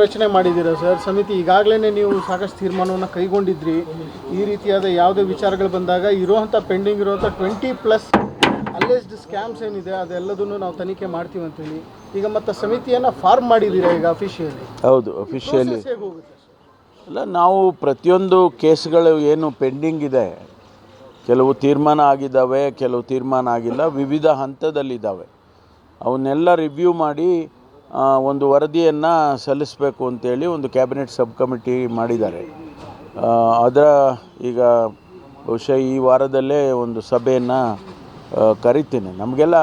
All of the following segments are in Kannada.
ರಚನೆ ಮಾಡಿದ್ದೀರಾ ಸರ್? ಸಮಿತಿ ಈಗಾಗಲೇ ನೀವು ಸಾಕಷ್ಟು ತೀರ್ಮಾನವನ್ನು ಕೈಗೊಂಡಿದ್ರಿ. ಈ ರೀತಿಯಾದ ಯಾವುದೇ ವಿಚಾರಗಳು ಬಂದಾಗ ಇರುವಂಥ ಪೆಂಡಿಂಗ್ ಇರುವಂಥ ಟ್ವೆಂಟಿ ಪ್ಲಸ್ ಅಲ್ಲೇಸ್ಡ್ ಸ್ಕ್ಯಾಮ್ಸ್ ಏನಿದೆ ಅದೆಲ್ಲದನ್ನು ನಾವು ತನಿಖೆ ಮಾಡ್ತೀವಿ ಅಂತೇಳಿ. ಈಗ ಮತ್ತೆ ಸಮಿತಿಯನ್ನು ಫಾರ್ಮ್ ಮಾಡಿದ್ದೀರಾ ಈಗ ಅಫಿಷಿಯಲಿ ಹೌದು ಅಫಿಷಿಯಲಿ ಅಲ್ಲ ನಾವು ಪ್ರತಿಯೊಂದು ಕೇಸ್ಗಳು ಏನು ಪೆಂಡಿಂಗ್ ಇದೆ. ಕೆಲವು ತೀರ್ಮಾನ ಆಗಿದ್ದಾವೆ ಕೆಲವು ತೀರ್ಮಾನ ಆಗಿಲ್ಲ ವಿವಿಧ ಹಂತದಲ್ಲಿದ್ದಾವೆ. ಅವನ್ನೆಲ್ಲ ರಿವ್ಯೂ ಮಾಡಿ ಒಂದು ವರದಿಯನ್ನು ಸಲ್ಲಿಸಬೇಕು ಅಂತೇಳಿ ಒಂದು ಕ್ಯಾಬಿನೆಟ್ ಸಬ್ ಕಮಿಟಿ ಮಾಡಿದ್ದಾರೆ ಅದರ ಈಗ ಬಹುಶಃ ಈ ವಾರದಲ್ಲೇ ಒಂದು ಸಭೆಯನ್ನು ಕರಿತೀನಿ. ನಮಗೆಲ್ಲ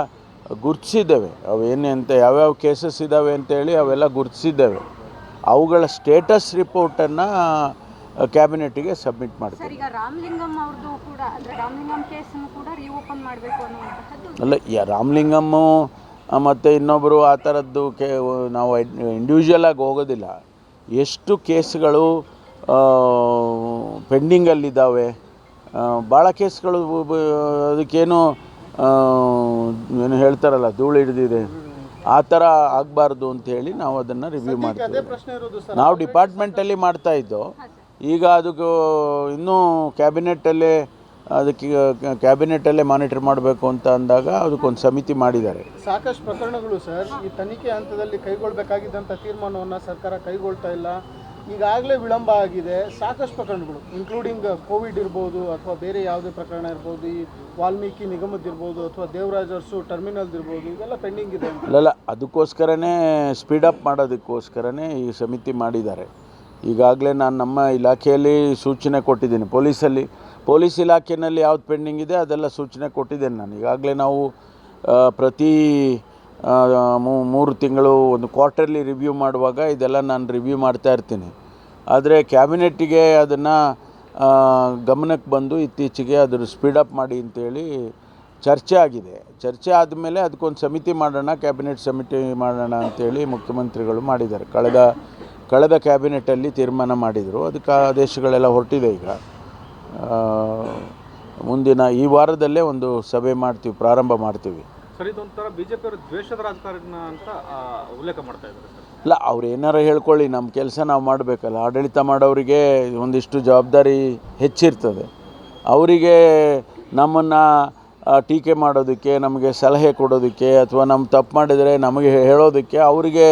ಗುರುತಿಸಿದ್ದೇವೆ. ಅವೇನೇ ಅಂತ ಯಾವ್ಯಾವ ಕೇಸಸ್ ಇದ್ದಾವೆ ಅಂತೇಳಿ ಅವೆಲ್ಲ ಗುರುತಿಸಿದ್ದೇವೆ. ಅವುಗಳ ಸ್ಟೇಟಸ್ ರಿಪೋರ್ಟನ್ನು ಕ್ಯಾಬಿನೆಟ್ಗೆ ಸಬ್ಮಿಟ್ ಮಾಡ್ತೀವಿ. ಸರ್ ಈಗ ರಾಮಲಿಂಗಂ ಅವ್ರದ್ದು ಕೂಡ ಅಂದ್ರೆ ರಾಮಲಿಂಗಂ ಕೇಸನ್ನು ಕೂಡ ರೀಓಪನ್ ಮಾಡಬೇಕು ಅನ್ನುವಂತಹದ್ದು? ಅಲ್ಲ ಯಾ ರಾಮಲಿಂಗಮ್ಮು ಮತ್ತು ಇನ್ನೊಬ್ಬರು ಆ ಥರದ್ದು ಕೇ ನಾವು ಇಂಡಿವಿಜುವಲ್ ಆಗಿ ಹೋಗೋದಿಲ್ಲ. ಎಷ್ಟು ಕೇಸ್ಗಳು ಪೆಂಡಿಂಗಲ್ಲಿದ್ದಾವೆ ಭಾಳ ಕೇಸ್ಗಳು ಅದಕ್ಕೇನು ಏನು ಹೇಳ್ತಾರಲ್ಲ ಧೂಳು ಹಿಡಿದಿದೆ. ಆ ಥರ ಆಗಬಾರ್ದು ಅಂಥೇಳಿ ನಾವು ಅದನ್ನು ರಿವ್ಯೂ ಮಾಡ್ತೀವಿ. ನಾವು ಡಿಪಾರ್ಟ್ಮೆಂಟಲ್ಲಿ ಮಾಡ್ತಾ ಇದ್ದೋ ಈಗ ಅದಕ್ಕೂ ಇನ್ನೂ ಕ್ಯಾಬಿನೆಟ್ಟಲ್ಲೇ ಅದಕ್ಕೆ ಕ್ಯಾಬಿನೆಟಲ್ಲೇ ಮಾನಿಟರ್ ಮಾಡಬೇಕು ಅಂತ ಅಂದಾಗ ಅದಕ್ಕೊಂದು ಸಮಿತಿ ಮಾಡಿದ್ದಾರೆ. ಸಾಕಷ್ಟು ಪ್ರಕರಣಗಳು ಸರ್ ಈ ತನಿಖೆ ಹಂತದಲ್ಲಿ ಕೈಗೊಳ್ಳಬೇಕಾಗಿದ್ದಂಥ ತೀರ್ಮಾನವನ್ನು ಸರ್ಕಾರ ಕೈಗೊಳ್ತಾ ಇಲ್ಲ. ಈಗಾಗಲೇ ವಿಳಂಬ ಆಗಿದೆ. ಸಾಕಷ್ಟು ಪ್ರಕರಣಗಳು ಇನ್ಕ್ಲೂಡಿಂಗ್ ಕೋವಿಡ್ ಇರ್ಬೋದು ಅಥವಾ ಬೇರೆ ಯಾವುದೇ ಪ್ರಕರಣ ಇರ್ಬೋದು ಈ ವಾಲ್ಮೀಕಿ ನಿಗಮದ್ದಿರ್ಬೋದು ಅಥವಾ ದೇವರಾಜ್ ಅರಸು ಟರ್ಮಿನಲ್ದಿರ್ಬೋದು ಇದೆಲ್ಲ ಪೆಂಡಿಂಗ್ ಇದೆ ಅಲ್ಲ ಅದಕ್ಕೋಸ್ಕರನೇ ಸ್ಪೀಡಪ್ ಮಾಡೋದಕ್ಕೋಸ್ಕರನೇ ಈ ಸಮಿತಿ ಮಾಡಿದ್ದಾರೆ. ಈಗಾಗಲೇ ನಾನು ನಮ್ಮ ಇಲಾಖೆಯಲ್ಲಿ ಸೂಚನೆ ಕೊಟ್ಟಿದ್ದೀನಿ. ಪೊಲೀಸಲ್ಲಿ, ಪೊಲೀಸ್ ಇಲಾಖೆಯಲ್ಲಿ ಯಾವ್ದು ಪೆಂಡಿಂಗ್ ಇದೆ ಅದೆಲ್ಲ ಸೂಚನೆ ಕೊಟ್ಟಿದ್ದೇನೆ ನಾನು. ಈಗಾಗಲೇ ನಾವು ಪ್ರತಿ ಮೂರು ತಿಂಗಳು ಒಂದು ಕ್ವಾರ್ಟರ್ಲಿ ರಿವ್ಯೂ ಮಾಡುವಾಗ ಇದೆಲ್ಲ ನಾನು ರಿವ್ಯೂ ಮಾಡ್ತಾ ಇರ್ತೀನಿ. ಆದರೆ ಕ್ಯಾಬಿನೆಟ್ಟಿಗೆ ಅದನ್ನು ಗಮನಕ್ಕೆ ಬಂದು ಇತ್ತೀಚೆಗೆ ಅದ್ರ ಸ್ಪೀಡಪ್ ಮಾಡಿ ಅಂತೇಳಿ ಚರ್ಚೆ ಆಗಿದೆ. ಚರ್ಚೆ ಆದಮೇಲೆ ಅದಕ್ಕೊಂದು ಸಮಿತಿ ಮಾಡೋಣ, ಕ್ಯಾಬಿನೆಟ್ ಸಮಿತಿ ಮಾಡೋಣ ಅಂತೇಳಿ ಮುಖ್ಯಮಂತ್ರಿಗಳು ಮಾಡಿದ್ದಾರೆ. ಕಳೆದ ಕಳೆದ ಕ್ಯಾಬಿನೆಟಲ್ಲಿ ತೀರ್ಮಾನ ಮಾಡಿದರು. ಅದಕ್ಕೆ ಆದೇಶಗಳೆಲ್ಲ ಹೊರಟಿದೆ ಈಗ. ಮುಂದಿನ ಈ ವಾರದಲ್ಲೇ ಒಂದು ಸಭೆ ಮಾಡ್ತೀವಿ ಪ್ರಾರಂಭ ಮಾಡ್ತೀವಿ. ಇಲ್ಲ ಅವ್ರು ಏನಾರ ಹೇಳ್ಕೊಳ್ಳಿ ನಮ್ಮ ಕೆಲಸ ನಾವು ಮಾಡಬೇಕಲ್ಲ. ಆಡಳಿತ ಮಾಡೋರಿಗೆ ಒಂದಿಷ್ಟು ಜವಾಬ್ದಾರಿ ಹೆಚ್ಚಿರ್ತದೆ. ಅವರಿಗೆ ನಮ್ಮನ್ನು ಟೀಕೆ ಮಾಡೋದಕ್ಕೆ ನಮಗೆ ಸಲಹೆ ಕೊಡೋದಕ್ಕೆ ಅಥವಾ ನಮ್ಮ ತಪ್ಪು ಮಾಡಿದರೆ ನಮಗೆ ಹೇಳೋದಕ್ಕೆ ಅವರಿಗೆ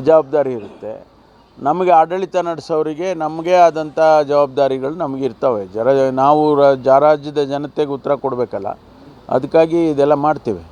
ಜವಾಬ್ದಾರಿ ಇರುತ್ತೆ. ನಮಗೆ ಆಡಳಿತ ನಡೆಸೋರಿಗೆ ನಮಗೆ ಆದಂಥ ಜವಾಬ್ದಾರಿಗಳು ನಮಗೆ ಇರ್ತವೆ. ಜರ ನಾವು ರ ರಾಜ್ಯದ ಜನತೆಗೆ ಉತ್ತರ ಕೊಡಬೇಕಲ್ಲ, ಅದಕ್ಕಾಗಿ ಇದೆಲ್ಲ ಮಾಡ್ತೀವಿ.